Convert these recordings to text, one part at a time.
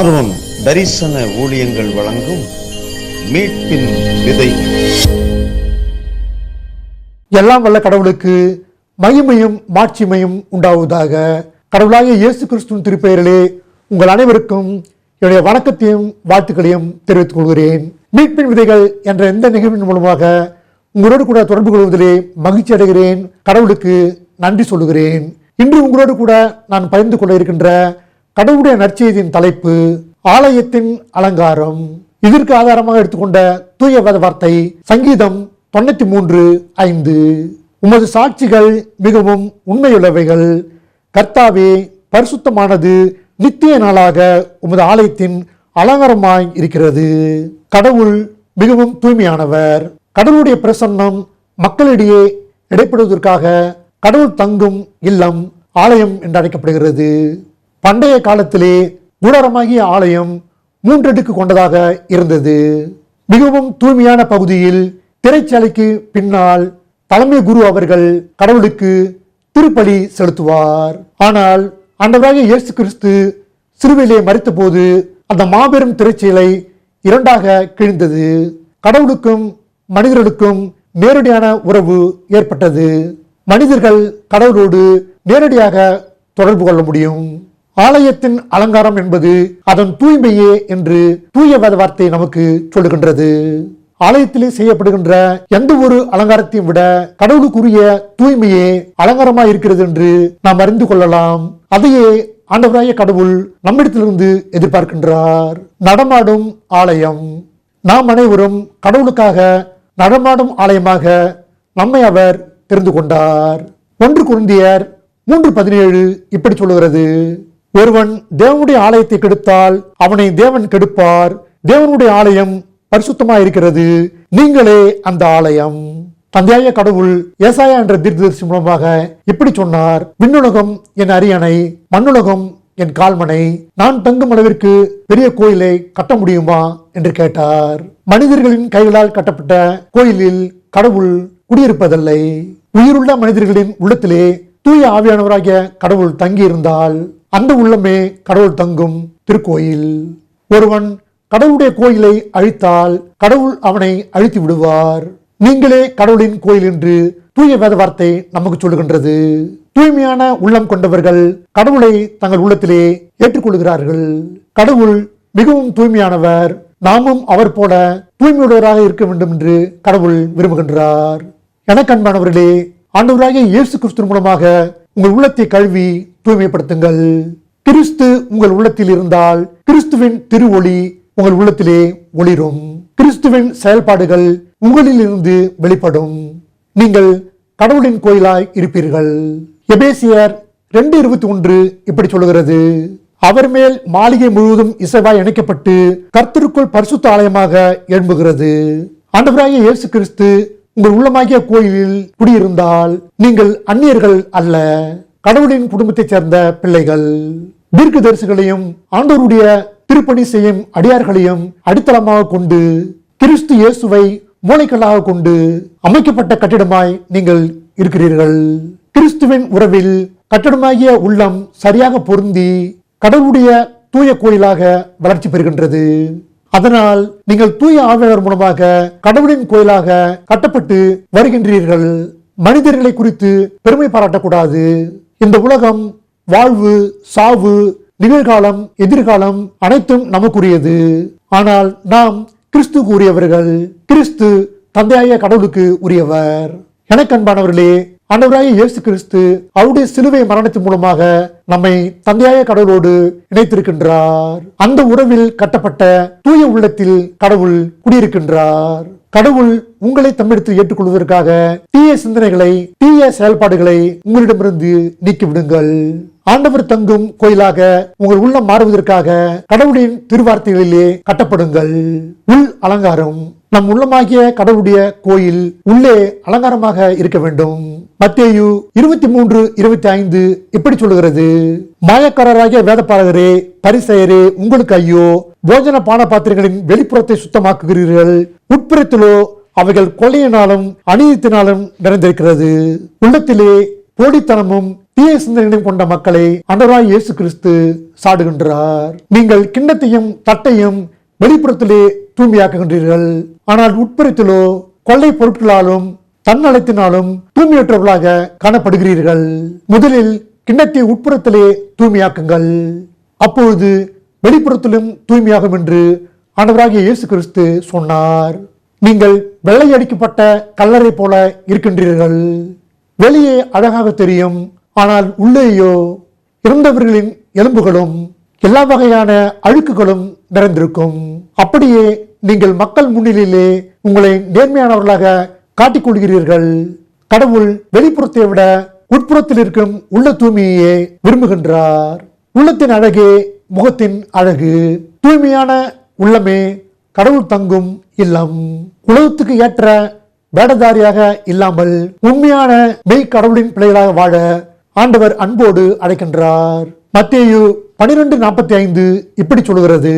Sharon தரிசன ஊழியங்கள் வழங்கும் மீட்பின் விதை. எல்லாம் வல்ல கடவுளுக்கு மகிமையும் மாட்சிமையும் உண்டாவதாக கடவுளாகிய இயேசு கிறிஸ்துவின் திருப்பெயரிலே உங்கள் அனைவருக்கும் என்னுடைய வணக்கத்தையும் வாழ்த்துக்களையும் தெரிவித்துக் கொள்கிறேன். மீட்பின் விதைகள் என்ற எந்த நிகழ்வின் மூலமாக உங்களோடு கூட தொடர்பு கொள்வதிலே மகிழ்ச்சி அடைகிறேன். கடவுளுக்கு நன்றி சொல்லுகிறேன். இன்று உங்களோடு கூட நான் பகிர்ந்து கொள்ள இருக்கின்ற கடவுளுடைய நற்செய்தியின் தலைப்பு ஆலயத்தின் அலங்காரம். இதற்கு ஆதாரமாக எடுத்துக்கொண்ட தூய வேத வார்த்தை சங்கீதம் தொண்ணூத்தி மூன்று ஐந்து. உமது சாட்சிகள் மிகவும் உண்மையுள்ளவைகள். கர்த்தாவே பரிசுத்தமானது நித்திய நாளாக உமது ஆலயத்தின் அலங்காரமாய் இருக்கிறது. கடவுள் மிகவும் தூய்மையானவர். கடவுளுடைய பிரசன்னம் மக்களிடையே இடைப்படுவதற்காக கடவுள் தங்கும் இல்லம் ஆலயம் என்று அழைக்கப்படுகிறது பண்டைய காலத்திலே கூடாரமாகிய ஆலயம் மூன்றடுக்கு கொண்டதாக இருந்தது. மிகவும் தூய்மையான பகுதியில் திரைச்சாலைக்கு பின்னால் தலைமை குரு அவர்கள் கடவுளுக்கு திருப்பலி செலுத்துவார். ஆனால் ஆண்டவராகிய இயேசு கிறிஸ்து சிறுவையிலே மறித்தபோது அந்த மாபெரும் திரைச்சீலை இரண்டாக கிழிந்தது. கடவுளுக்கும் மனிதர்களுக்கும் நேரடியான உறவு ஏற்பட்டது. மனிதர்கள் கடவுளோடு நேரடியாக தொடர்பு கொள்ள முடியும். ஆலயத்தின் அலங்காரம் என்பது அதன் தூய்மையே என்று தூய வேத வார்த்தை நமக்கு சொல்லுகின்றது. ஆலயத்திலே செய்யப்படுகின்ற எந்த ஒரு அலங்காரத்தையும் விட கடவுளுக்குரிய தூய்மையே அலங்காரமாய் இருக்கிறது என்று நாம் அறிந்து கொள்ளலாம். அதையே ஆண்டவராய கடவுள் நம்மிடத்திலிருந்து எதிர்பார்க்கின்றார். நடமாடும் ஆலயம். நாம் அனைவரும் கடவுளுக்காக நடமாடும் ஆலயமாக நம்மை அவர் தெரிந்து கொண்டார். ஒன்று குருந்தியர் மூன்று பதினேழு இப்படி சொல்லுகிறது. ஒருவன் தேவனுடைய ஆலயத்தை கெடுத்தால் அவனை தேவன் கெடுப்பார். தேவனுடைய ஆலயம் பரிசுத்தமாயிருக்கிறது. நீங்களே அந்த ஆலயம். தந்தையாய கடவுள் ஏசாயா என்ற தீர்க்கதரிசி மூலமாக இப்படி சொன்னார். விண்ணுலகம் என் அரியணை மண்ணுலகம் என் கால்மனை. நான் தங்கும் அளவிற்கு பெரிய கோயிலை கட்ட முடியுமா? என்று கேட்டார். மனிதர்களின் கைகளால் கட்டப்பட்ட கோயிலில் கடவுள் குடியிருப்பதில்லை. உயிருள்ள மனிதர்களின் உள்ளத்திலே தூய ஆவியானவராகிய கடவுள் தங்கியிருந்தால் அந்த உள்ளமே கடவுள் தங்கும் திருக்கோயில். ஒருவன் கடவுளுடைய கோயிலை அழித்தால் கடவுள் அவனை அழித்து விடுவார். நீங்களே கடவுளின் கோயில் என்று தூய வேத வார்த்தை நமக்கு சொல்லுகின்றது. தூய்மையான உள்ளம் கொண்டவர்கள் கடவுளை தங்கள் உள்ளத்திலே ஏற்றுக்கொள்கிறார்கள். கடவுள் மிகவும் தூய்மையானவர். நாமும் அவர் போல தூய்மையுடையவராக இருக்க வேண்டும் என்று கடவுள் விரும்புகின்றார். எனக்கண்பானவர்களே ஆண்டவராகிய இயேசு கிறிஸ்து மூலமாக உங்கள் உள்ளத்தை கழுவி தூய்மைப்படுத்துங்கள். கிறிஸ்து உங்கள் உள்ளத்தில் இருந்தால் கிறிஸ்துவின் திருவொளி உங்கள் உள்ளத்திலே ஒளிரும். கிறிஸ்துவின் செயல்பாடுகள் உங்களில் இருந்து வெளிப்படும். நீங்கள் கடவுளின் கோயிலாய் இருப்பீர்கள். எபேசியர் ரெண்டு இருபத்தி ஒன்று இப்படி சொல்லுகிறது. அவர் மேல் மாளிகை முழுவதும் இசைவாய் இணைக்கப்பட்டு கர்த்தருக்குள் பரிசுத்த ஆலயமாக எழும்புகிறது. ஆண்டவராகிய இயேசு கிறிஸ்து உங்கள் உள்ளமாகிய கோயிலில் குடியிருந்தால் நீங்கள் அந்நியர்கள் அல்ல. கடவுளின் குடும்பத்தைச் சேர்ந்த பிள்ளைகள். தீர்க்கதரிசிகளையும் ஆண்டோருடைய திருப்பணி செய்யும் அடியார்களையும் அடித்தளமாக கொண்டு கிறிஸ்து இயேசுவை மூளைக்கல்லாக கொண்டு அமைக்கப்பட்ட கட்டிடமாய் நீங்கள் இருக்கிறீர்கள். கிறிஸ்துவின் உறவில் கட்டிடமாகிய உள்ளம் சரியாக பொருந்தி கடவுளுடைய தூய கோயிலாக வளர்ச்சி பெறுகின்றது. அதனால் நீங்கள் தூய ஆவியாளர் மூலமாக கடவுளின் கோயிலாக கட்டப்பட்டு வருகின்றீர்கள். மனிதர்களை குறித்து பெருமை பாராட்டக்கூடாது. இந்த உலகம் வாழ்வு சாவு நிகழ்காலம் எதிர்காலம் அனைத்தும் நமக்குரியது. ஆனால் நாம் கிறிஸ்து கூறியவர்கள் கிறிஸ்து தந்தையாய கடவுளுக்கு உரியவர். எனக்கன்பானவர்களே அன்பானவர்களே இயேசு கிறிஸ்து அவருடைய சிலுவை மரணத்தின் மூலமாக நம்மை தந்தையாய கடவுளோடு இணைத்திருக்கின்றார். அந்த உறவில் கட்டப்பட்ட தூய உள்ளத்தில் கடவுள் குடியிருக்கின்றார். கடவுள் உங்களை தம்மிடத்தில் ஏற்றுக்கொள்வதற்காக தீய சிந்தனைகளை தீய செயல்பாடுகளை உங்களிடமிருந்து நீக்கிவிடுங்கள். ஆண்டவர் தங்கும் கோயிலாக உங்கள் உள்ளம் மாறுவதற்காக கடவுளின் திருவார்த்தைகளிலே கட்டப்படுங்கள். உள் அலங்காரம். நம் உள்ளமாகிய கடவுளுடைய கோயில் உள்ளே அலங்காரமாக இருக்க வேண்டும். மத்தேயு இருபத்தி மூன்று இருபத்தி ஐந்து இப்படி சொல்லுகிறது. மாயக்காரராகிய வேதப்பாளரே பரிசெயரே உங்களுக்கு ஐயோ போஜன பான பாத்திரங்களின் வெளிப்புறத்தை சுத்தமாக்குகிறீர்கள். உட்புறத்திலோ அவைகள் கொலையினாலும் அநீதித்தினாலும் நிறைந்திருக்கிறது. உள்ளத்திலே போடித்தனமும் தீய சிந்தனையும் கொண்ட மக்களை அன்றராய் இயேசு கிறிஸ்து சாடுகின்றார். நீங்கள் கிண்ணத்தையும் தட்டையும் வெளிப்புறத்திலே தூய்மையாக்குகின்றீர்கள். ஆனால் உட்புறத்திலோ கொள்ளை பொருட்களாலும் தன்னலத்தினாலும் தூய்மையற்றவர்களாக காணப்படுகிறீர்கள். முதலில் கிண்ணத்தை உட்புறத்திலே தூய்மையாக்குங்கள். அப்பொழுது வெளிப்புறத்திலும் தூய்மையாகும் என்று ஆண்டவராகிய இயேசு கிறிஸ்து சொன்னார். நீங்கள் வெள்ளை அடிக்கப்பட்ட கல்லறை போல இருக்கின்றீர்கள். வெளியே அழகாக தெரியும். ஆனால் உள்ளேயோ இறந்தவர்களின் எலும்புகளும் எல்லா வகையான அழுக்குகளும் நிறைந்திருக்கும். அப்படியே நீங்கள் மக்கள் முன்னிலையிலே உங்களை நேர்மையானவர்களாக காட்டிக்கொள்கிறீர்கள் கடவுள் வெளிப்புறத்தை விட உட்புறத்தில் இருக்கும் உள்ள தூய்மையே விரும்புகின்றார். உள்ளத்தின் அழகே முகத்தின் அழகு. தூய்மையான உள்ளமே கடவுள் தங்கும் இல்லம். உலகத்துக்கு ஏற்ற வேடதாரியாக இல்லாமல் உண்மையான மெய் கடவுளின் பிள்ளைகளாக வாழ ஆண்டவர் அன்போடு அழைக்கின்றார். மத்தேயு பனிரெண்டு நாற்பத்தி ஐந்து இப்படி சொல்கிறது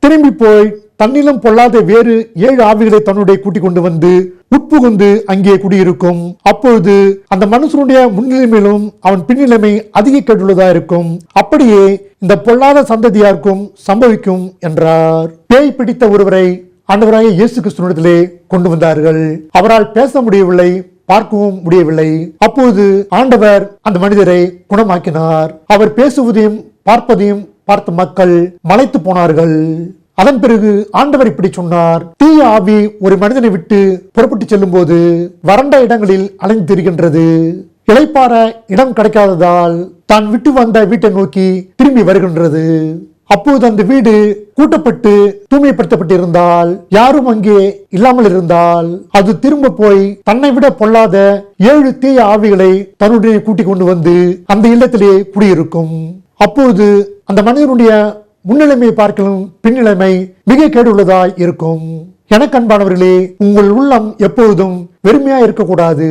திரும்பி போய் தன்னிலும் பொல்லாத வேறு ஏழு ஆவிகளை தன்னுடைய கூட்டிக் கொண்டு வந்து உட்புகுந்து அங்கே குடியிருக்கும். அப்பொழுது அந்த மனுஷனுடைய முன்னிலைமையிலும் அவன் பின்னிலைமை அதிக கெடுள்ளதா இருக்கும். அப்படியே இந்த பொல்லாத சந்ததியாருக்கும் சம்பவிக்கும் என்றார். பேய் பிடித்த ஒருவரை ஆண்டவராக இயேசு கிறிஸ்துவனிடத்திலே கொண்டு வந்தார்கள். அவரால் பேச முடியவில்லை பார்க்கவும் முடியவில்லை. அப்போது ஆண்டவர் அந்த மனிதரை குணமாக்கினார். அவர் பேசுவதையும் பார்ப்பதையும் பார்த்த மக்கள் மலைத்து போனார்கள். அதன் பிறகு ஆண்டவர் இப்படி சொன்னார். தீய ஆவி ஒரு மனிதனை விட்டு புறப்பட்டு செல்லும் போது வறண்ட இடங்களில் அலைந்து திரிகின்றது. இளைப்பாற இடம் கிடைக்காததால் தான் விட்டு வந்த வீட்டை நோக்கி திரும்பி வருகின்றது. அப்போது அந்த வீடு கூட்டப்பட்டு தூய்மைப்படுத்தப்பட்டிருந்தால் யாரும் அங்கே இல்லாமல் இருந்தால் அது திரும்ப போய் தன்னை விட பொல்லாத ஏழு தீய ஆவிகளை தன்னுடைய கூட்டிக் கொண்டு வந்து அந்த இல்லத்திலே குடியிருக்கும். அப்போது அந்த மனிதனுடைய முன்னிலைமையை பார்க்கலும் பின்னிலைமை மிக கேடுள்ளதாய் இருக்கும். எனக்கன்பானவர்களே உங்கள் உள்ளம் எப்பொழுதும் வெறுமையா இருக்கக்கூடாது.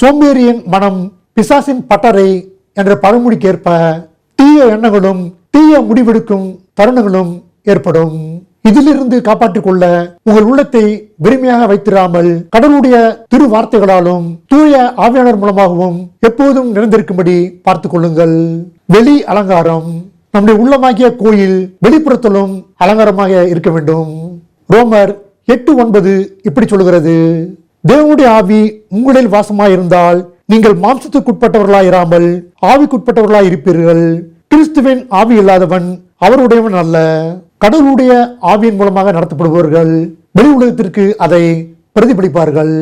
சோம்பேறியின் மனம் பிசாசின் பட்டறை என்ற பழமொழிக்கேற்ப தீய எண்ணங்களும் தீய முடிவெடுக்கும் தருணங்களும் ஏற்படும். இதிலிருந்து காப்பாற்றிக் கொள்ள உங்கள் உள்ளத்தை வெறுமையாக வைத்திராமல் கடவுளுடைய திரு வார்த்தைகளாலும் தூய ஆவியாளர் மூலமாகவும் எப்போதும் நிறைந்திருக்கும்படி பார்த்துக் கொள்ளுங்கள். வெளி அலங்காரம். நம்முடைய உள்ளமாகிய கோயில் வெளிப்புறத்திலும் அலங்காரமாக இருக்க வேண்டும். ரோமர் எட்டு ஒன்பது இப்படி சொல்கிறது தேவனுடைய ஆவி உங்களில் வாசமாயிருந்தால் நீங்கள் மாம்சத்துக்குட்பட்டவர்களாயிராமல் ஆவிக்குட்பட்டவர்களாய் இருப்பீர்கள் கிறிஸ்துவின் ஆவி இல்லாதவன் அவருடையவன் அல்ல. கடவுளுடைய ஆவியின் மூலமாக நடத்தப்படுபவர்கள் வெளி உலகத்திற்கு அதை பிரதிபலிப்பார்கள்.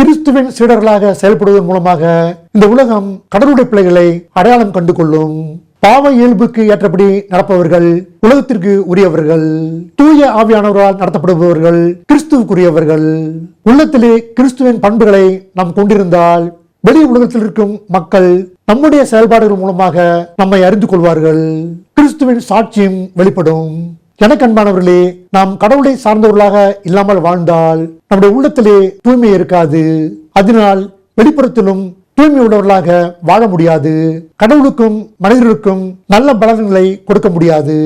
கிறிஸ்துவின் சீடர்களாக செயல்படுவதன் மூலமாக இந்த உலகம் கடவுளுடைய பிள்ளைகளை அடையாளம் கண்டு கொள்ளும் பாவ இயல்புக்கு ஏற்றபடி நடப்பவர்கள் உலகத்திற்கு உரியவர்கள் தூய ஆவியானவரால் நடத்தப்படுபவர்கள் கிறிஸ்துவுக்குரியவர்கள். உள்ளத்திலே கிறிஸ்துவின் பண்புகளை நாம் கொண்டிருந்தால் வெளி உலகத்தில் இருக்கும் மக்கள் நம்முடைய செயல்பாடுகள் மூலமாக நம்மை அறிந்து கொள்வார்கள். கிறிஸ்துவின் சாட்சியம் வெளிப்படும். எனக்கன்பானவர்களே நாம் கடவுளை சார்ந்தவர்களாக இல்லாமல் வாழ்ந்தால் நம்முடைய உள்ளத்திலே தூய்மை இருக்காது. அதனால் வெளிப்புறத்திலும் தூய்மை உள்ளவர்களாக வாழ முடியாது. கடவுளுக்கும் மனிதர்களுக்கும் நல்ல பலன்களை கொடுக்க முடியாது.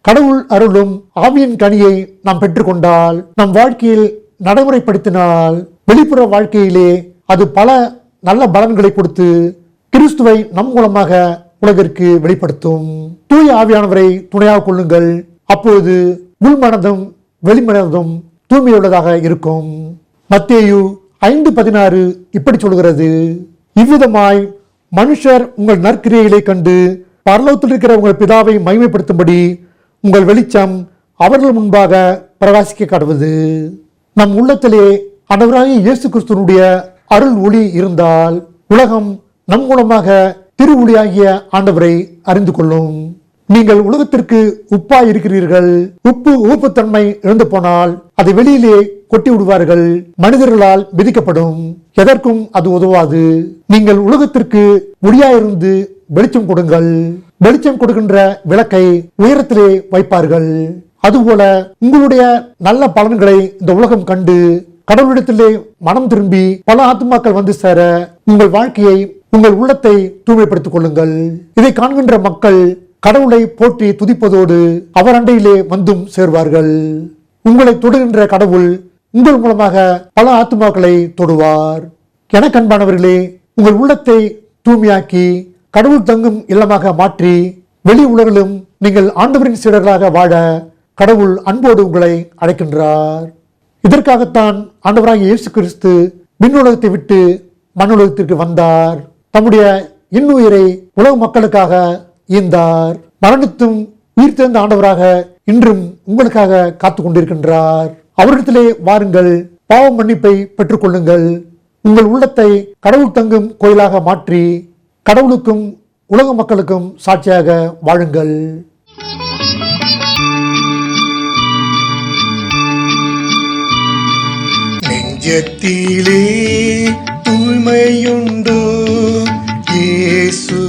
கடவுள் அருளும் ஆவியின் கனியை நாம் பெற்றுக்கொண்டால் நம் வாழ்க்கையில் நடைமுறைப்படுத்தினால் வெளிப்புற வாழ்க்கையிலே அது பல நல்ல பலன்களை கொடுத்து கிறிஸ்துவை நம் மூலமாக உலகிற்கு வெளிப்படுத்தும். தூய ஆவியானவரை துணையாக கொள்ளுங்கள். அப்பொழுது உள்மனதும் வெளிமனதும் தூய்மையுள்ளதாக இருக்கும். மத்தேயு ஐந்து பதினாறு இப்படி சொல்கிறது இவ்விதமாய் மனுஷர் உங்கள் நற்கிரியைகளை கண்டு பரலோகத்தில் இருக்கிற உங்கள் பிதாவை மகிமைப்படுத்தும்படி உங்கள் வெளிச்சம் அவர்கள் முன்பாக பிரகாசிக்க கடவுது நம் உள்ளத்திலே ஆண்டவராகிய இயேசு கிறிஸ்துவனுடைய அருள் ஒளி இருந்தால் உலகம் நம் மூலமாக திருவுளியாகிய ஆண்டவரை அறிந்து கொள்ளும். நீங்கள் உலகத்திற்கு உப்பாய் இருக்கிறீர்கள் உப்பு உப்புத்தன்மை இழந்து போனால் அதை வெளியிலே கொட்டி விடுவார்கள் மனிதர்களால் விதிக்கப்படும் எதற்கும் அது உதவாது. நீங்கள் உலகத்திற்கு முடியாயிருந்து வெளிச்சம் கொடுங்கள். வெளிச்சம் கொடுக்கின்ற விளக்கை உயரத்திலே வைப்பார்கள். அதுபோல உங்களுடைய நல்ல பலன்களை இந்த உலகம் கண்டு கடவுளிடத்திலே மனம் திரும்பி பல ஆத்மாக்கள் வந்து சேர உங்கள் வாழ்க்கையை உங்கள் உள்ளத்தை தூய்மைப்படுத்திக் கொள்ளுங்கள். இதை காண்கின்ற மக்கள் கடவுளை போற்றி துதிப்பதோடு அவர் அண்டையிலே வந்தும் சேர்வார்கள். உங்களை தொடுகின்ற கடவுள் உங்கள் மூலமாக பல ஆத்மாக்களை தொடுவார். எனக்கன்பானவர்களே உங்கள் உள்ளத்தை தூய்மையாக்கி கடவுள் தங்கும் இல்லமாக மாற்றி வெளி உலகிலும் நீங்கள் ஆண்டவரின் சீடர்களாக வாழ கடவுள் அன்போடு உங்களை அழைக்கின்றார். இதற்காகத்தான் ஆண்டவராக இயேசு கிறிஸ்து விண்ணுலகத்தை விட்டு மண்ணுலகத்திற்கு வந்தார். தம்முடைய இன்னுயிரை உலக மக்களுக்காக ஈந்தார். மரணித்தும் உயிர் தேர்ந்த ஆண்டவராக இன்றும் உங்களுக்காக காத்து கொண்டிருக்கின்றார் அவரிடத்திலே வாருங்கள் பாவ மன்னிப்பை பெற்றுக்கொள்ளுங்கள். உங்கள் உள்ளத்தை கடவுள் தங்கும் கோயிலாக மாற்றி கடவுளுக்கும் உலக மக்களுக்கும் சாட்சியாக வாழுங்கள். நெஞ்சத்திலே தூய்மையுண்டோ இயேசு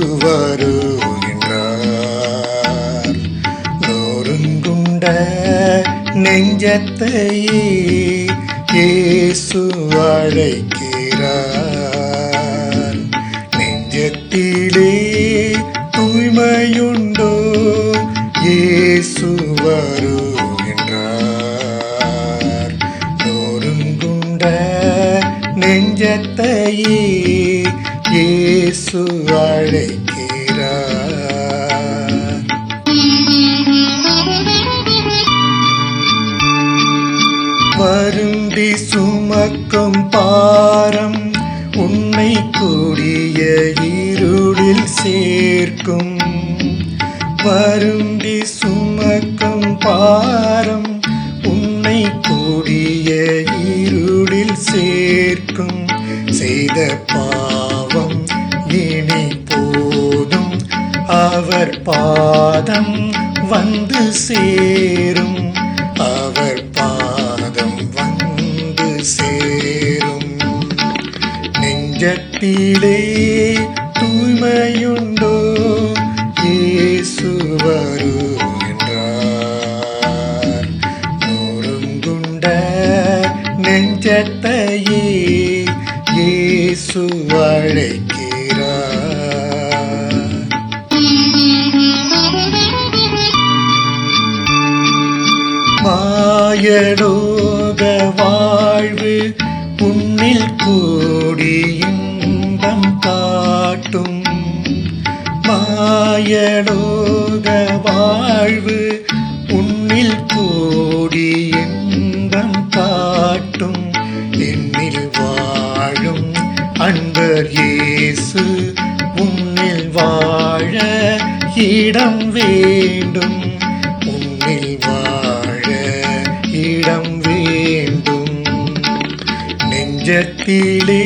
நெஞ்சத்தையே இயேசு அழைக்கிறார். சுமக்கும் பாரம் உன்னை கூடிய இருளில் சேர்க்கும். வருந்தி சுமக்கும் பாரம் உன்னை கூடிய இருளில் சேர்க்கும். செய்த பாவம் இனி போதும். அவர் பாதம் வந்து சேரும். நெஞ்சத்திலே தூய்மையுண்டோ? இயேசு வருகின்றார் நொறுங்குண்ட நெஞ்சத்தையே இயேசு அழைக்கிறார் மாயலோக வாழ்வு உன்னில் கூடியும் நாயலோக வாழ்வு உன்னில் கூடி இன்பம் காட்டும். என்னில் வாழும் அன்பர் இயேசு உன்னில் வாழ இடம் வேண்டும். உன்னில் வாழ இடம் வேண்டும். நெஞ்சத்திலே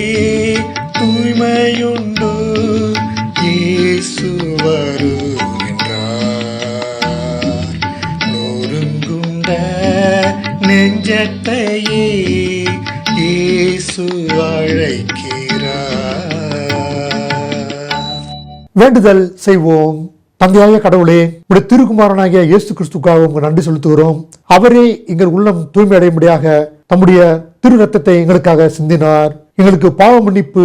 வேண்டுதல் செய்வோம். தந்தையாய கடவுளே உடைய திருக்குமாரனாகிய இயேசு கிறிஸ்துக்காக உங்க நன்றி செலுத்துகிறோம். அவரே எங்கள் உள்ளம் தூய்மை அடையும்படியாக தம்முடைய திரு ரத்தத்தை எங்களுக்காக சிந்தினார். எங்களுக்கு பாவ மன்னிப்பு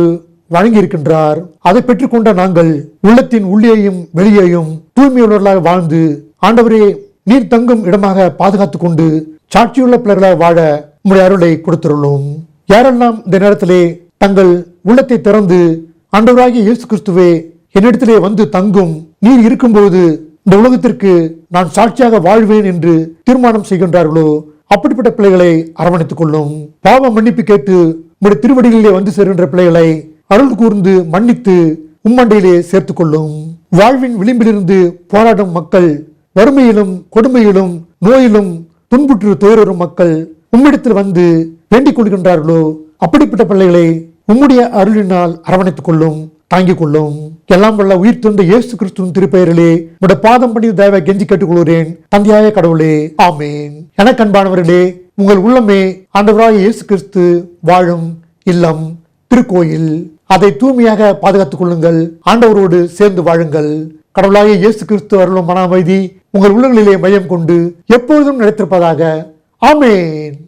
வழங்கி இருக்கின்றார் அதை பெற்றுக்கொண்ட நாங்கள் உள்ளத்தின் உள்ளேயும் வெளியேயும் தூய்மையுள்ளவர்களாக வாழ்ந்து ஆண்டவரே நீர் தங்கும் இடமாக பாதுகாத்துக் கொண்டு சாட்சியுள்ள பிள்ளைகளாக வாழ உங்களுடைய அருளை கொடுத்துள்ளோம் யாரெல்லாம் இந்த நேரத்திலே தங்கள் உள்ளத்தை திறந்து ஆண்டவராகிய இயேசு கிறிஸ்துவே என்னிடத்திலே வந்து தங்கும். நீர் இருக்கும்போது இந்த உலகத்திற்கு நான் சாட்சியாக வாழ்வேன் என்று தீர்மானம் செய்கின்றார்களோ? அப்படிப்பட்ட பிள்ளைகளை அரவணைத்துக் கொள்ளும். பாவ மன்னிப்பு கேட்டு உம்முடைய திருவடிகளிலே வந்து சேருகின்ற பிள்ளைகளை அருள் கூர்ந்து மன்னித்து உம்மண்டையிலே சேர்த்துக் கொள்ளும். வாழ்வின் விளிம்பிலிருந்து போராடும் மக்கள் வறுமையிலும் கொடுமையிலும் நோயிலும் துன்புற்று துயரும் மக்கள் உம்மிடத்தில் வந்து வேண்டிக் கொள்கின்றார்களோ? அப்படிப்பட்ட பிள்ளைகளை உம்முடைய அருளினால் அரவணைத்துக் கொள்ளும். தாங்கிக் கொள்ளும் எல்லாம் வல்ல உயிர் துண்ட இயேசு கிறிஸ்துவின் திருப்பெயரிலே உடைய பாதம் பண்ணி தேவை கெஞ்சி கேட்டுக்கொள்கிறேன். தந்தையாய கடவுளே ஆமேன். என கண்பானவர்களே உங்கள் உள்ளமே ஆண்டவராய இயேசு கிறிஸ்து வாழும் இல்லம் திருக்கோயில். அதை தூய்மையாக பாதுகாத்துக் கொள்ளுங்கள். ஆண்டவரோடு சேர்ந்து வாழுங்கள். கடவுளாக இயேசு கிறிஸ்து அருளும் மன அமைதி உங்கள் உள்ளங்களிலே மையம் கொண்டு எப்பொழுதும் நிலைத்திருப்பதாக. ஆமேன்.